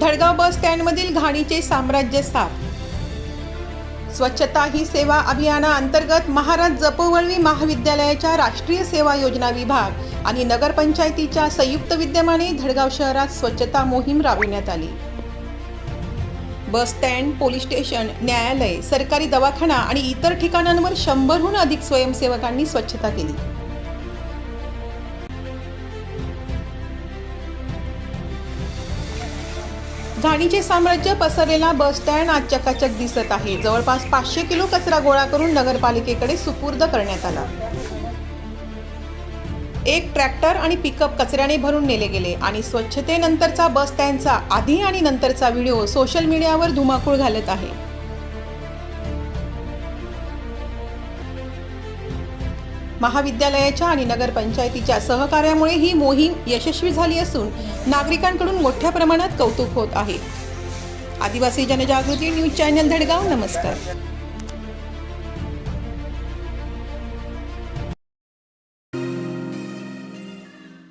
धडगाव बस स्टँडमधील घाणीचे साम्राज्य साफ. स्वच्छता ही सेवा अभियानाअंतर्गत महाराज जपवळवी महाविद्यालयाच्या राष्ट्रीय सेवा योजना विभाग आणि नगरपंचायतीच्या संयुक्त विद्यमाने धडगाव शहरात स्वच्छता मोहीम राबविण्यात आली. बस स्टँड पोलीस स्टेशन न्यायालय सरकारी दवाखाना आणि इतर ठिकाणांवर शंभरहून अधिक स्वयंसेवकांनी स्वच्छता केली. घाणीचे साम्राज्य पसरलेला बस स्टँड आज चकाचक दिसत आहे. जवळपास पाचशे किलो कचरा गोळा करून नगरपालिकेकडे सुपूर्द करण्यात आला. एक ट्रॅक्टर आणि पिकअप कचऱ्याने भरून नेले गेले आणि स्वच्छतेनंतरचा बस स्टँडचा आधी आणि नंतरचा व्हिडिओ सोशल मीडियावर धुमाकूळ घालत आहे. महाविद्यालयाच्या आणि नगरपंचायतीच्या सहकार्यामुळे ही मोहीम यशस्वी झाली असून नागरिकांकडून मोठ्या प्रमाणात कौतुक होत आहे. आदिवासी जनजागृती न्यूज चॅनल धडगाव नमस्कार.